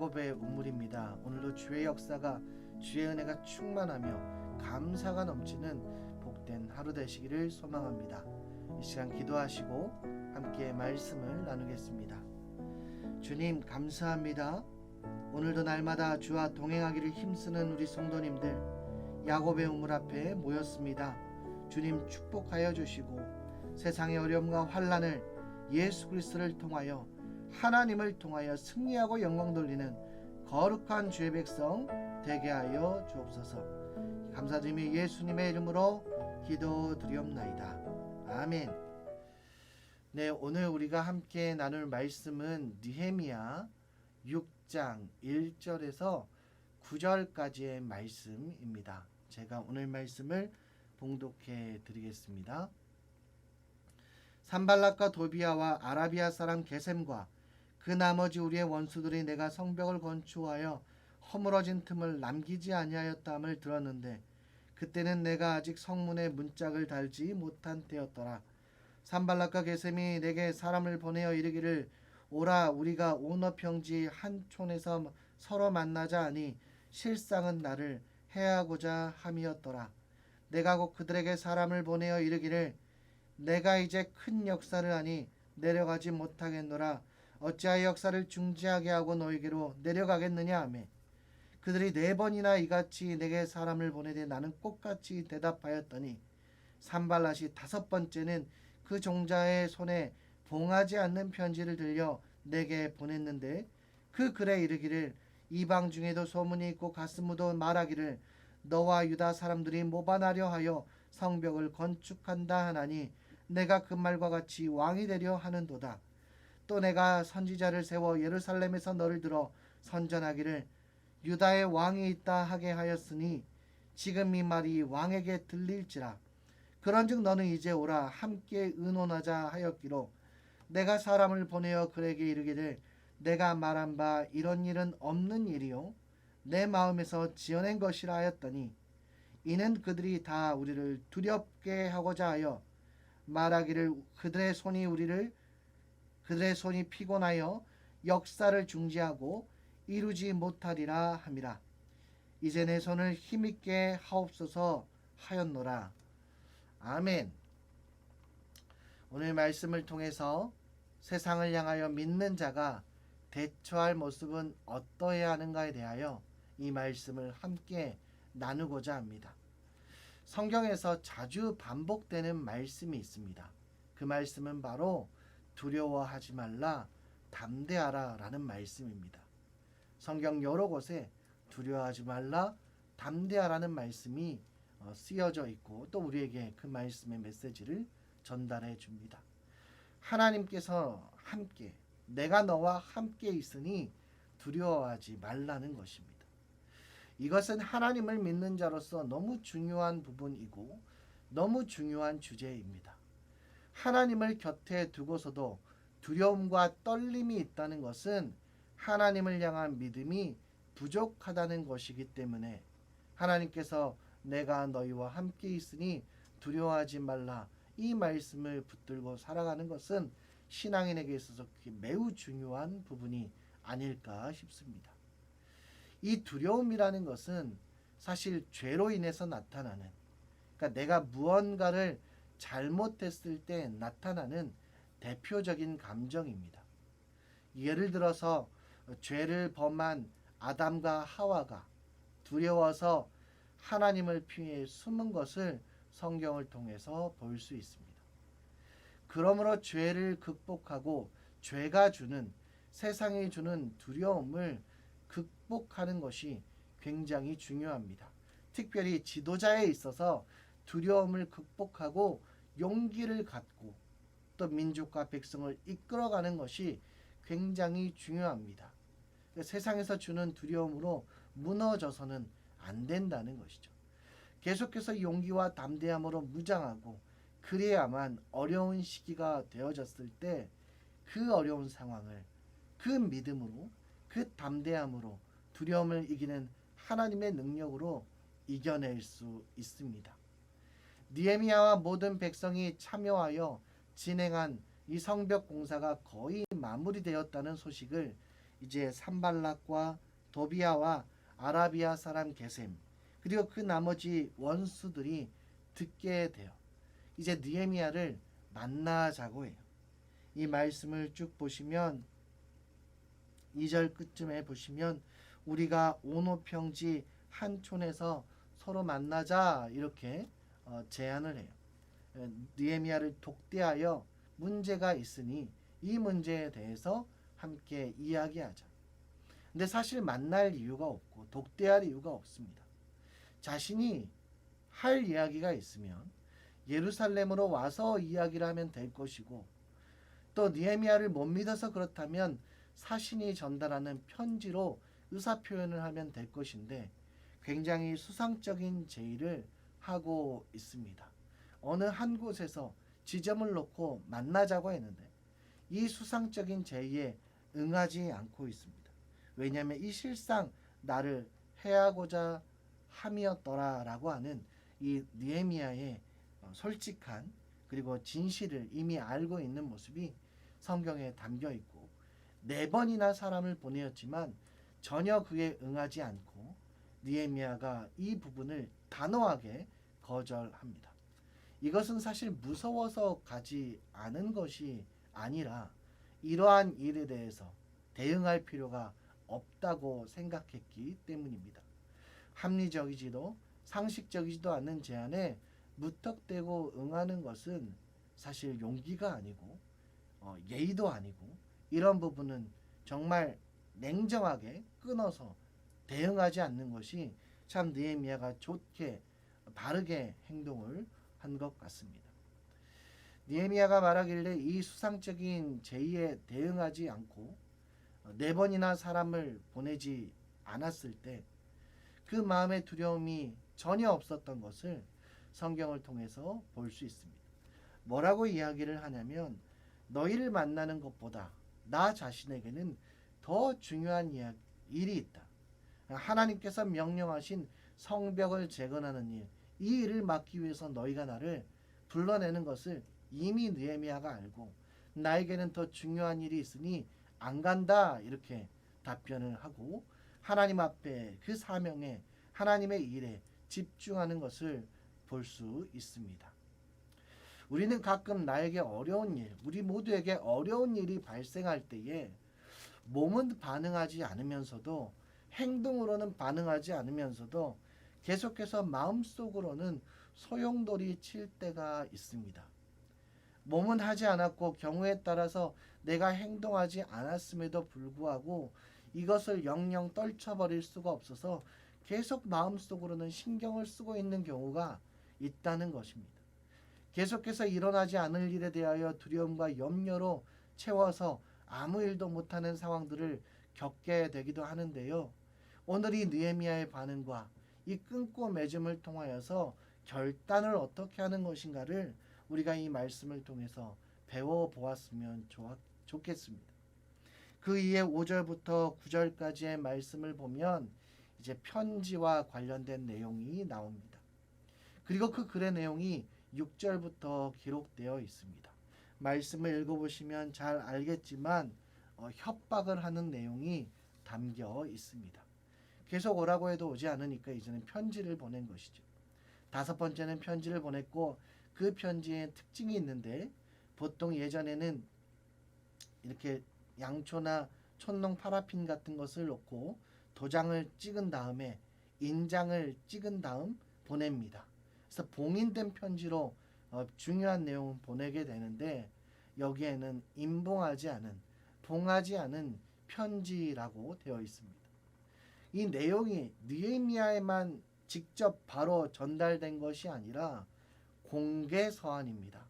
야곱의 우물입니다. 오늘도 주의 역사가 주의 은혜가 충만하며 감사가 넘치는 복된 하루 되시기를 소망합니다. 이 시간 기도하시고 함께 말씀을 나누겠습니다. 주님 감사합니다. 오늘도 날마다 주와 동행하기를 힘쓰는 우리 성도님들 야곱의 우물 앞에 모였습니다. 주님 축복하여 주시고 세상의 어려움과 환란을 예수 그리스도를 통하여 하나님을 통하여 승리하고 영광 돌리는 거룩한 주의 백성 되게 하여 주옵소서. 감사드리며 예수님의 이름으로 기도드리옵나이다. 아멘. 네, 오늘 우리가 함께 나눌 말씀은 느헤미야 6장 1절에서 9절까지의 말씀입니다. 제가 오늘 말씀을 봉독해 드리겠습니다. 산발락과 도비아와 아라비아 사람 게셈과 그 나머지 우리의 원수들이 내가 성벽을 건축하여 허물어진 틈을 남기지 아니하였다함을 들었는데 그때는 내가 아직 성문에 문짝을 달지 못한 때였더라. 산발락과 게셈이 내게 사람을 보내어 이르기를 오라 우리가 오너 평지 한 촌에서 서로 만나자 하니 실상은 나를 해하고자 함이었더라. 내가 곧 그들에게 사람을 보내어 이르기를 내가 이제 큰 역사를 하니 내려가지 못하겠노라. 어찌하여 역사를 중지하게 하고 너에게로 내려가겠느냐 하매 그들이 네 번이나 이같이 내게 사람을 보내되 나는 똑같이 대답하였더니 산발랏이 다섯 번째는 그 종자의 손에 봉하지 않는 편지를 들려 내게 보냈는데 그 글에 이르기를 이방 중에도 소문이 있고 가스무도 말하기를 너와 유다 사람들이 모반하려 하여 성벽을 건축한다 하나니 내가 그 말과 같이 왕이 되려 하는도다. 또 내가 선지자를 세워 예루살렘에서 너를 들어 선전하기를 유다의 왕이 있다 하게 하였으니 지금 이 말이 왕에게 들릴지라. 그런즉 너는 이제 오라 함께 의논하자 하였기로 내가 사람을 보내어 그에게 이르기를 내가 말한 바 이런 일은 없는 일이요 내 마음에서 지어낸 것이라 하였더니 이는 그들이 다 우리를 두렵게 하고자 하여 말하기를 그들의 손이 우리를 그들의 손이 피곤하여 역사를 중지하고 이루지 못하리라 함이라. 이제 내 손을 힘있게 하옵소서 하였노라. 아멘. 오늘 말씀을 통해서 세상을 향하여 믿는 자가 대처할 모습은 어떠해야 하는가에 대하여 이 말씀을 함께 나누고자 합니다. 성경에서 자주 반복되는 말씀이 있습니다. 그 말씀은 바로 두려워하지 말라, 담대하라 라는 말씀입니다. 성경 여러 곳에 두려워하지 말라, 담대하라는 말씀이 어, 쓰여져 있고 또 우리에게 그 말씀의 메시지를 전달해 줍니다. 하나님께서 함께 내가 너와 함께 있으니 두려워하지 말라는 것입니다. 이것은 하나님을 믿는 자로서 너무 중요한 부분이고 너무 중요한 주제입니다. 하나님을 곁에 두고서도 두려움과 떨림이 있다는 것은 하나님을 향한 믿음이 부족하다는 것이기 때문에 하나님께서 내가 너희와 함께 있으니 두려워하지 말라 이 말씀을 붙들고 살아가는 것은 신앙인에게 있어서 매우 중요한 부분이 아닐까 싶습니다. 이 두려움이라는 것은 사실 죄로 인해서 나타나는 그러니까 내가 무언가를 잘못했을 때 나타나는 대표적인 감정입니다. 예를 들어서 죄를 범한 아담과 하와가 두려워서 하나님을 피해 숨은 것을 성경을 통해서 볼 수 있습니다. 그러므로 죄를 극복하고 죄가 주는 세상이 주는 두려움을 극복하는 것이 굉장히 중요합니다. 특별히 지도자에 있어서 두려움을 극복하고 용기를 갖고 또 민족과 백성을 이끌어가는 것이 굉장히 중요합니다. 세상에서 주는 두려움으로 무너져서는 안 된다는 것이죠. 계속해서 용기와 담대함으로 무장하고 그래야만 어려운 시기가 되어졌을 때 그 어려운 상황을 그 믿음으로 그 담대함으로 두려움을 이기는 하나님의 능력으로 이겨낼 수 있습니다. 니에미아와 모든 백성이 참여하여 진행한 이 성벽 공사가 거의 마무리되었다는 소식을 이제 산발락과 도비아와 아라비아 사람 게셈 그리고 그 나머지 원수들이 듣게 돼요. 이제 느헤미야를 만나자고 해요. 이 말씀을 쭉 보시면 2절 끝쯤에 보시면 우리가 오노평지 한 촌에서 서로 만나자 이렇게 어, 제안을 해요. 에, 느헤미야를 독대하여 문제가 있으니 이 문제에 대해서 함께 이야기하자. 근데 사실 만날 이유가 없고 독대할 이유가 없습니다. 자신이 할 이야기가 있으면 예루살렘으로 와서 이야기를 하면 될 것이고 또 니에미아를 못 믿어서 그렇다면 사신이 전달하는 편지로 의사 표현을 하면 될 것인데 굉장히 수상적인 제의를 하고 있습니다. 어느 한 곳에서 지점을 놓고 만나자고 했는데 이 수상적인 제의에 응하지 않고 있습니다. 왜냐하면 이 실상 나를 해하고자 함이었더라라고 하는 이 느헤미야의 어, 솔직한 그리고 진실을 이미 알고 있는 모습이 성경에 담겨 있고 네 번이나 사람을 보내었지만 전혀 그에 응하지 않고 느헤미야가 이 부분을 단호하게 거절합니다. 이것은 사실 무서워서 가지 않은 것이 아니라 이러한 일에 대해서 대응할 필요가 없다고 생각했기 때문입니다. 합리적이지도 상식적이지도 않은 제안에 무턱대고 응하는 것은 사실 용기가 아니고 어, 예의도 아니고 이런 부분은 정말 냉정하게 끊어서 대응하지 않는 것이 참 느헤미야가 좋게 바르게 행동을 한 것 같습니다. 느헤미야가 말하길래 이 수상적인 제의에 대응하지 않고 어, 네 번이나 사람을 보내지 않았을 때 그 마음의 두려움이 전혀 없었던 것을 성경을 통해서 볼 수 있습니다. 뭐라고 이야기를 하냐면 너희를 만나는 것보다 나 자신에게는 더 중요한 일이 있다. 하나님께서 명령하신 성벽을 재건하는 일, 이 일을 맡기 위해서 너희가 나를 불러내는 것을 이미 느헤미야가 알고 나에게는 더 중요한 일이 있으니 안 간다 이렇게 답변을 하고 하나님 앞에 그 사명에 하나님의 일에 집중하는 것을 볼 수 있습니다. 우리는 가끔 나에게 어려운 일, 우리 모두에게 어려운 일이 발생할 때에 몸은 반응하지 않으면서도 행동으로는 반응하지 않으면서도 계속해서 마음속으로는 소용돌이 칠 때가 있습니다. 몸은 하지 않았고 경우에 따라서 내가 행동하지 않았음에도 불구하고 이것을 영영 떨쳐버릴 수가 없어서 계속 마음속으로는 신경을 쓰고 있는 경우가 있다는 것입니다. 계속해서 일어나지 않을 일에 대하여 두려움과 염려로 채워서 아무 일도 못하는 상황들을 겪게 되기도 하는데요. 오늘 이 느헤미야의 반응과 이 끊고 맺음을 통하여서 결단을 어떻게 하는 것인가를 우리가 이 말씀을 통해서 배워 보았으면 좋, 좋겠습니다. 그 이에 5절부터 9절까지의 말씀을 보면 이제 편지와 관련된 내용이 나옵니다. 그리고 그 글의 내용이 6절부터 기록되어 있습니다. 말씀을 읽어보시면 잘 알겠지만 어, 협박을 하는 내용이 담겨 있습니다. 계속 오라고 해도 오지 않으니까 이제는 편지를 보낸 것이죠. 다섯 번째는 편지를 보냈고 그 편지에 특징이 있는데 보통 예전에는 이렇게 양초나 촌농 파라핀 같은 것을 놓고 도장을 찍은 다음에 인장을 찍은 다음 보냅니다. 그래서 봉인된 편지로 어, 중요한 내용을 보내게 되는데 여기에는 임봉하지 않은 봉하지 않은 편지라고 되어 있습니다. 이 내용이 느헤미야에만 직접 바로 전달된 것이 아니라 공개 서한입니다.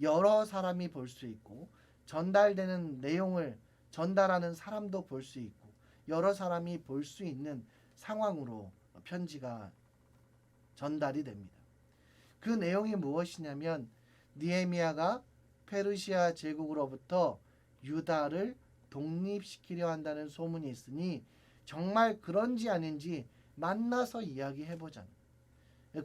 여러 사람이 볼 수 있고 전달되는 내용을 전달하는 사람도 볼 수 있고 여러 사람이 볼 수 있는 상황으로 편지가 전달이 됩니다. 그 내용이 무엇이냐면 니에미아가 페르시아 제국으로부터 유다를 독립시키려 한다는 소문이 있으니 정말 그런지 아닌지 만나서 이야기해 보자.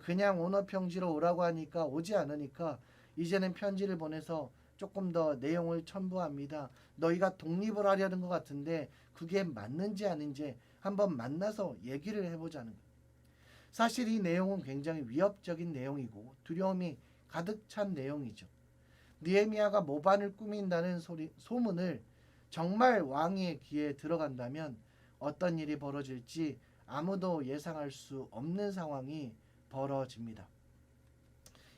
그냥 오너 평지로 오라고 하니까 오지 않으니까 이제는 편지를 보내서 조금 더 내용을 첨부합니다. 너희가 독립을 하려는 것 같은데 그게 맞는지 아닌지 한번 만나서 얘기를 해보자는 거예요. 사실 이 내용은 굉장히 위협적인 내용이고 두려움이 가득 찬 내용이죠. 느헤미야가 모반을 꾸민다는 소리, 소문을 정말 왕의 귀에 들어간다면 어떤 일이 벌어질지 아무도 예상할 수 없는 상황이 벌어집니다.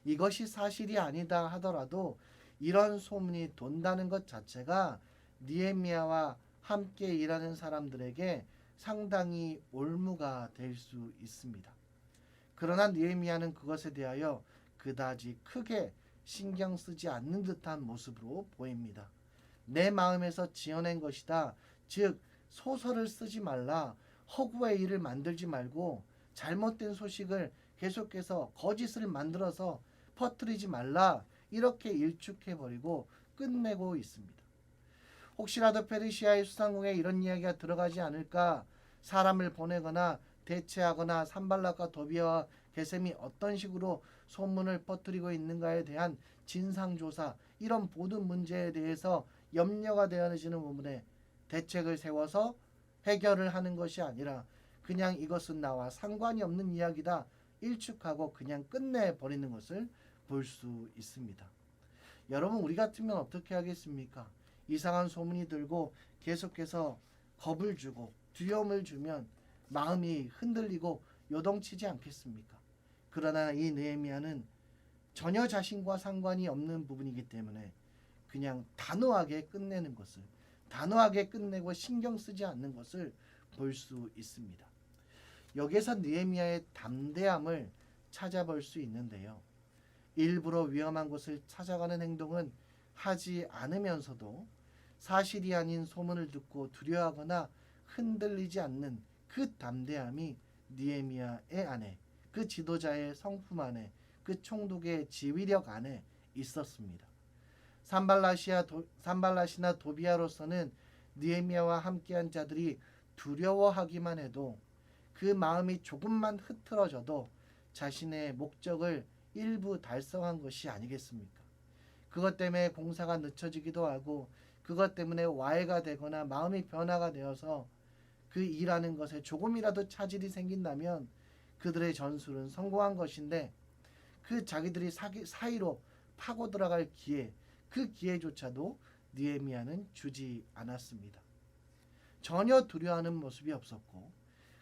이것이 사실이 아니다 하더라도 이런 소문이 돈다는 것 자체가 니에미아와 함께 일하는 사람들에게 상당히 올무가 될 수 있습니다. 그러나 니에미아는 그것에 대하여 그다지 크게 신경 쓰지 않는 듯한 모습으로 보입니다. 내 마음에서 지어낸 것이다. 즉 소설을 쓰지 말라. 허구의 일을 만들지 말고 잘못된 소식을 계속해서 거짓을 만들어서 퍼뜨리지 말라. 이렇게 일축해 버리고 끝내고 있습니다. 혹시라도 페르시아의 수상궁에 이런 이야기가 들어가지 않을까 사람을 보내거나 대체하거나 산발락과 도비아와 게셈이 어떤 식으로 소문을 퍼뜨리고 있는가에 대한 진상조사 이런 모든 문제에 대해서 염려가 되어지는 부분에 대책을 세워서 해결을 하는 것이 아니라 그냥 이것은 나와 상관이 없는 이야기다 일축하고 그냥 끝내 버리는 것을 볼 수 있습니다. 여러분 우리 같으면 어떻게 하겠습니까? 이상한 소문이 들고 계속해서 겁을 주고 두려움을 주면 마음이 흔들리고 요동치지 않겠습니까? 그러나 이 느헤미야는 전혀 자신과 상관이 없는 부분이기 때문에 그냥 단호하게 끝내는 것을 단호하게 끝내고 신경 쓰지 않는 것을 볼 수 있습니다. 여기에서 느헤미야의 담대함을 찾아볼 수 있는데요. 일부러 위험한 곳을 찾아가는 행동은 하지 않으면서도 사실이 아닌 소문을 듣고 두려워하거나 흔들리지 않는 그 담대함이 니에미야의 안에 그 지도자의 성품 안에 그 총독의 지휘력 안에 있었습니다. 산발라시아 도, 산발라시나 도비아로서는 니에미야와 함께한 자들이 두려워하기만 해도 그 마음이 조금만 흐트러져도 자신의 목적을 일부 달성한 것이 아니겠습니까? 그것 때문에 공사가 늦춰지기도 하고 그것 때문에 와해가 되거나 마음이 변화가 되어서 그 일하는 것에 조금이라도 차질이 생긴다면 그들의 전술은 성공한 것인데 그 자기들이 사기, 사이로 파고 들어갈 기회 그 기회조차도 느헤미야는 주지 않았습니다. 전혀 두려워하는 모습이 없었고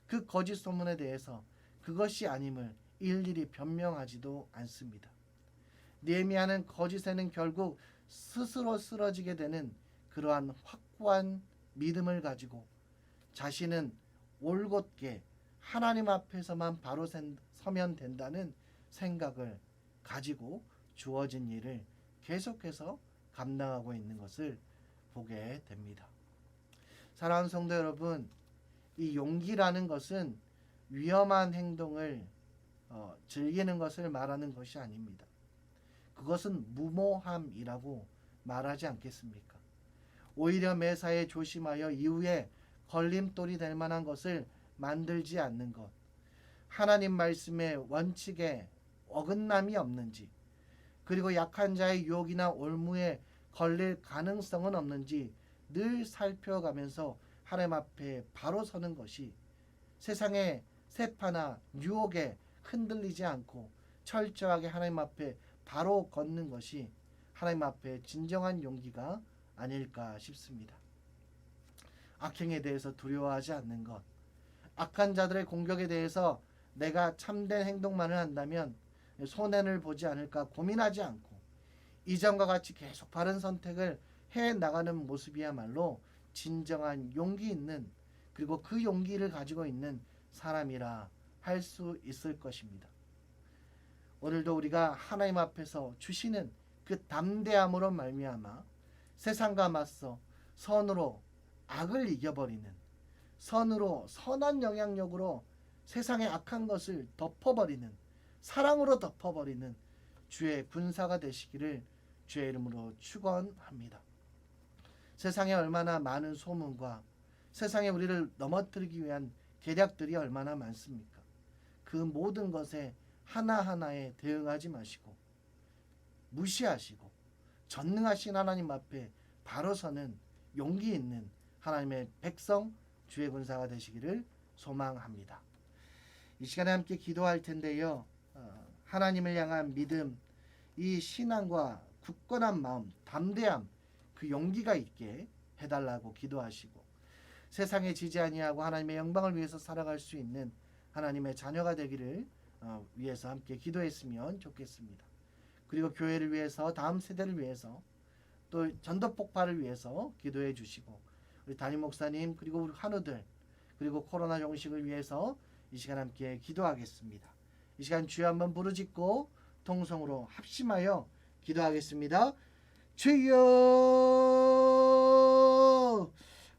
그 거짓 소문에 대해서 그것이 아님을 일일이 변명하지도 않습니다. 느헤미야는 거짓에는 결국 스스로 쓰러지게 되는 그러한 확고한 믿음을 가지고 자신은 올곧게 하나님 앞에서만 바로 서면 된다는 생각을 가지고 주어진 일을 계속해서 감당하고 있는 것을 보게 됩니다. 사랑하는 성도 여러분, 이 용기라는 것은 위험한 행동을 어, 즐기는 것을 말하는 것이 아닙니다. 그것은 무모함이라고 말하지 않겠습니까? 오히려 매사에 조심하여 이후에 걸림돌이 될 만한 것을 만들지 않는 것. 하나님 말씀의 원칙에 어긋남이 없는지, 그리고 약한 자의 유혹이나 올무에 걸릴 가능성은 없는지 늘 살펴가면서 하나님 앞에 바로 서는 것이 세상의 세파나 유혹에 흔들리지 않고 철저하게 하나님 앞에 바로 걷는 것이 하나님 앞에 진정한 용기가 아닐까 싶습니다. 악행에 대해서 두려워하지 않는 것, 악한 자들의 공격에 대해서 내가 참된 행동만을 한다면 손해를 보지 않을까 고민하지 않고 이전과 같이 계속 바른 선택을 해 나가는 모습이야말로 진정한 용기 있는 그리고 그 용기를 가지고 있는 사람이라 할 수 있을 것입니다. 오늘도 우리가 하나님 앞에서 주시는 그 담대함으로 말미암아 세상과 맞서 선으로 악을 이겨버리는 선으로 선한 영향력으로 세상의 악한 것을 덮어버리는 사랑으로 덮어버리는 주의 군사가 되시기를 주의 이름으로 축원합니다. 세상에 얼마나 많은 소문과 세상에 우리를 넘어뜨리기 위한 계략들이 얼마나 많습니까? 그 모든 것에 하나하나에 대응하지 마시고 무시하시고 전능하신 하나님 앞에 바로 서는 용기 있는 하나님의 백성 주의 군사가 되시기를 소망합니다. 이 시간에 함께 기도할 텐데요. 어, 하나님을 향한 믿음, 이 신앙과 굳건한 마음, 담대함, 그 용기가 있게 해달라고 기도하시고 세상에 지지 아니하고 하나님의 영광을 위해서 살아갈 수 있는 하나님의 자녀가 되기를 어, 위해서 함께 기도했으면 좋겠습니다. 그리고 교회를 위해서 다음 세대를 위해서 또 전도 폭발을 위해서 기도해 주시고 우리 담임 목사님 그리고 우리 환우들 그리고 코로나 종식을 위해서 이 시간 함께 기도하겠습니다. 이 시간 주여 한번 부르짖고 통성으로 합심하여 기도하겠습니다. 주여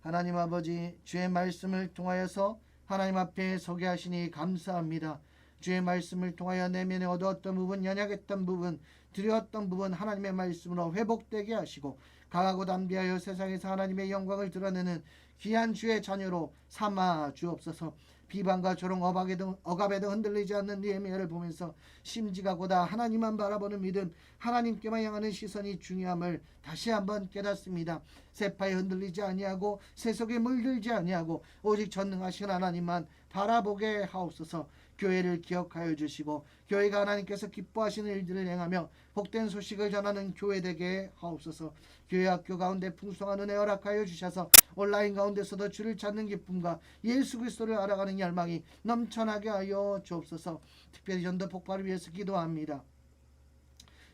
하나님 아버지 주의 말씀을 통하여서 하나님 앞에 서게 하시니 감사합니다. 주의 말씀을 통하여 내면에 얻었던 부분 연약했던 부분 드렸던 부분 하나님의 말씀으로 회복되게 하시고 강하고 담대하여 세상에서 하나님의 영광을 드러내는 귀한 주의 자녀로 삼아 주옵소서 비방과 조롱 억압에 등, 억압에 등 흔들리지 않는 니에미아를 보면서 심지가 고다 하나님만 바라보는 믿음 하나님께만 향하는 시선이 중요함을 다시 한번 깨닫습니다. 세파에 흔들리지 아니하고 세속에 물들지 아니하고 오직 전능하신 하나님만 바라보게 하옵소서 교회를 기억하여 주시고 교회가 하나님께서 기뻐하시는 일들을 행하며 복된 소식을 전하는 교회 되게 하옵소서. 교회 학교 가운데 풍성한 은혜 허락하여 주셔서 온라인 가운데서도 주를 찾는 기쁨과 예수 그리스도를 알아가는 열망이 넘쳐나게 하여 주옵소서. 특별히 전도 폭발을 위해서 기도합니다.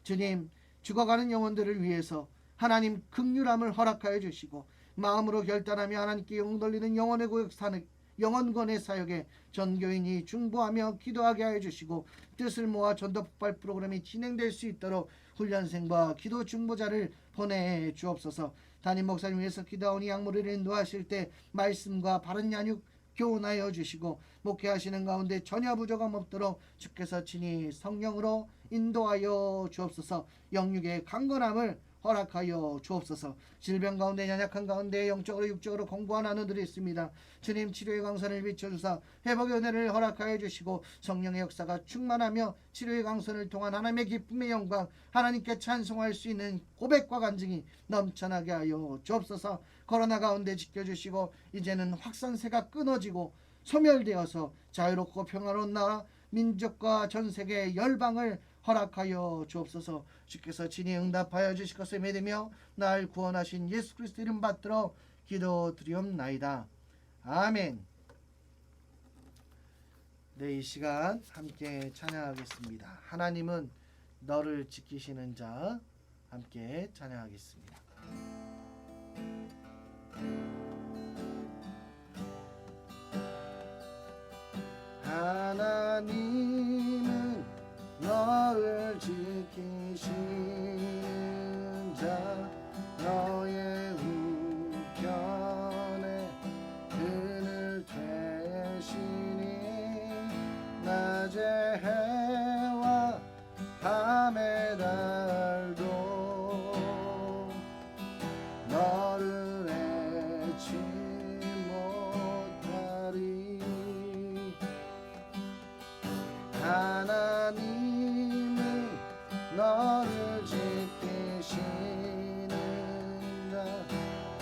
주님 죽어가는 영혼들을 위해서 하나님 극률함을 허락하여 주시고 마음으로 결단하며 하나님께 영 돌리는 영혼의 사는 영원권의 사역에 전교인이 중보하며 기도하게 하여 주시고 뜻을 모아 전도 폭발 프로그램이 진행될 수 있도록 훈련생과 기도 중보자를 보내 주옵소서. 담임 목사님 위해서 기도하오니 약물을 인도하실 때 말씀과 바른 양육 교훈하여 주시고 목회하시는 가운데 전혀 부족함 없도록 주께서 친히 성령으로 인도하여 주옵소서. 영육의 강건함을 허락하여 주옵소서. 질병 가운데 연약한 가운데 영적으로 육적으로 공부한 하늘들이 있습니다. 주님 치료의 강선을 비춰주사 회복의 은혜를 허락하여 주시고 성령의 역사가 충만하며 치료의 강선을 통한 하나님의 기쁨의 영광 하나님께 찬송할 수 있는 고백과 간증이 넘쳐나게 하여 주옵소서. 코로나 가운데 지켜주시고 이제는 확산세가 끊어지고 소멸되어서 자유롭고 평화로운 나라 민족과 전 세계 열방을 허락하여 주옵소서 주께서 진히 응답하여 주실 것을 믿으며 날 구원하신 예수 그리스도 이름 받들어 기도드리옵나이다. 아멘 네, 이 시간 함께 찬양하겠습니다. 하나님은 너를 지키시는 자 함께 찬양하겠습니다.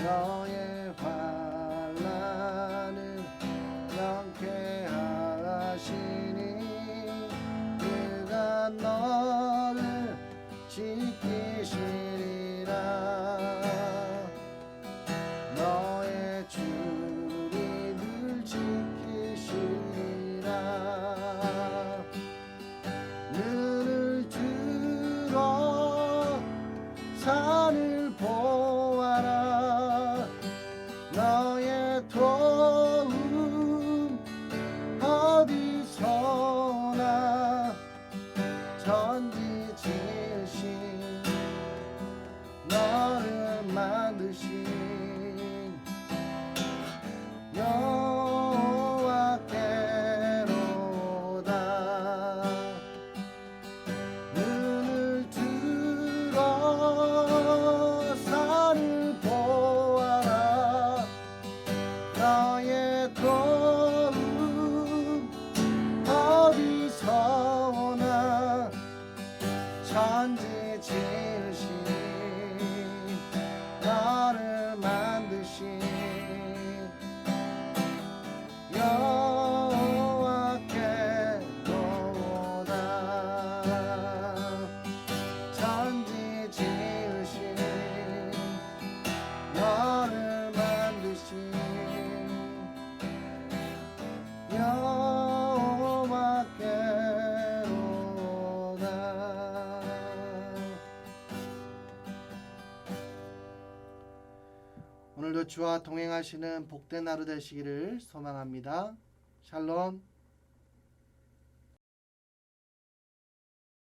너 주와 동행하시는 복된 하루 되시기를 소망합니다. 샬롬.